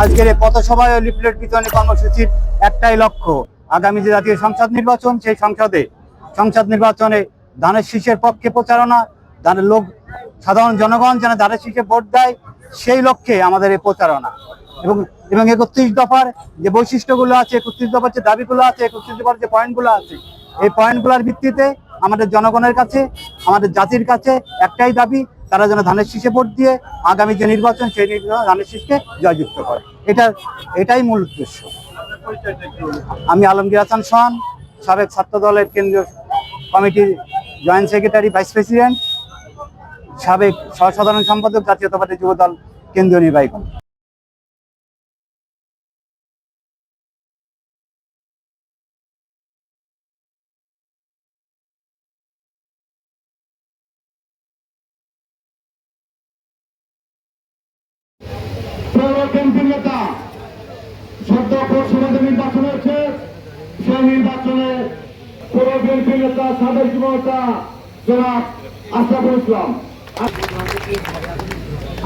আজকের পথসভায় ও লিফলেট বিতরণী কর্মসূচির একটাই লক্ষ্য, আগামী যে জাতীয় সংসদ নির্বাচন, সেই সংসদে, সংসদ নির্বাচনে ধানের শীষের পক্ষে প্রচারণা ধানের লোক, সাধারণ জনগণ যেন ধানের শীষে ভোট দেয়, সেই লক্ষ্যে আমাদের এই প্রচারণা। এবং এবং একত্রিশ দফার যে বৈশিষ্ট্যগুলো আছে, একত্রিশ দফার যে দাবিগুলো আছে, একত্রিশ দফার যে পয়েন্টগুলো আছে, এই পয়েন্টগুলোর ভিত্তিতে আমাদের জনগণের কাছে, আমাদের জাতির কাছে একটাই দাবি তারা যেন ধানের শীষে ভোট দিয়ে আগামী যে নির্বাচন, সেই ধানের শীষকে জয়যুক্ত করে। এটা, এটাই মূল উদ্দেশ্য। আমি আলমগীর হাসান সোহান, সাবেক ছাত্র দলের কেন্দ্রীয় কমিটির জয়েন্ট সেক্রেটারি, ভাইস প্রেসিডেন্ট, সাবেক সহসাধারণ সম্পাদক জাতীয়তাবাদী যুব দল কেন্দ্রীয় নির্বাহী কমিটি। কেন্দ্রীয় নেতা সদ্য পৌরসভাতে নির্বাচন হয়েছে। সেই নির্বাচনে পৌর বিএনপি নেতা, সাবেক যুবনেতা জনাব আশরাফুল ইসলাম।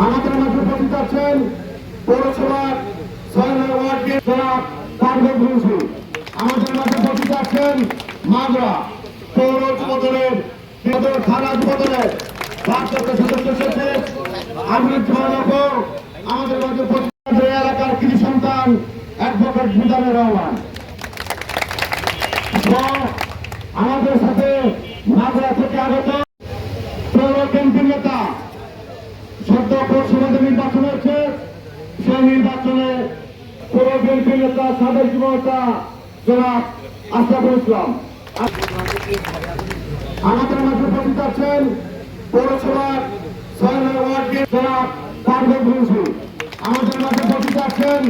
আমাদের মাঝে উপস্থিত আছেন পৌরসভার ছয় ওয়ার্ডের জনাব পারভেজ মুন্সি। আমাদের মাঝে উপস্থিত আছেন মাগরা পৌর আমাদের মাঝে উপস্থিত আছেন এই এলাকার কৃষি অ্যাডভোকেট মিজানুর রহমান। আমাদের সাথে মাগরা থেকে আগত পৌর কেন্দ্রীয় নেতা সদ্য পৌরসভাতে নির্বাচন হয়েছে। সেই নির্বাচনে পৌর বিএনপি নেতা সাবেক যুবনেতা জনাব আশরাফুল ইসলাম। আমাদের মাঝে উপস্থিত আছেন পৌরসভার ছয় নম্বর ওয়ার্ডের জনাব পারভেজ মুন্সি আমাদের মাঝে উপস্থিত আছেন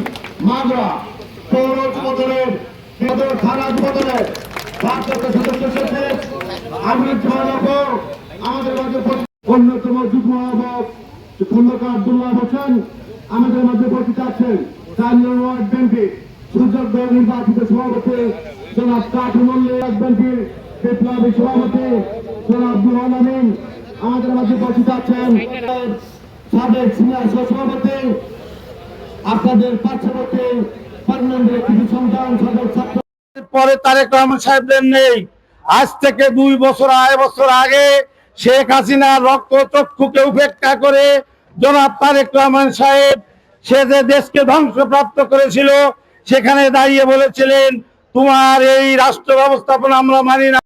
আমাদের উপস্থিত অন্যতম মধ্যে উপস্থিত আছেন নম্বর ওয়ার্ড সুযোগ্য নির্বাচিত সভাপতি বিএনপির বিপ্লবী সভাপতি আমাদের মাঝে উপস্থিত আছেন সাবেক সিনিয়র সভাপতি আপনাদের পার্শ্ববর্তী পার্লামেন্টের কিছু সন্তান সাবেক ছাত্র পরে তারেক রহমান সাহেবদের নেই। আজ থেকে দুই বছর, আড়াই বছর আগে শেখ হাসিনা রক্ত চক্ষুকে উপেক্ষা করে জনাব তারেক রহমান সাহেব সে যে দেশকে ধ্বংসপ্রাপ্ত করেছিল, সেখানে দাঁড়িয়ে বলেছিলেন, তোমার এই রাষ্ট্র ব্যবস্থাপনা আমরা মানি না।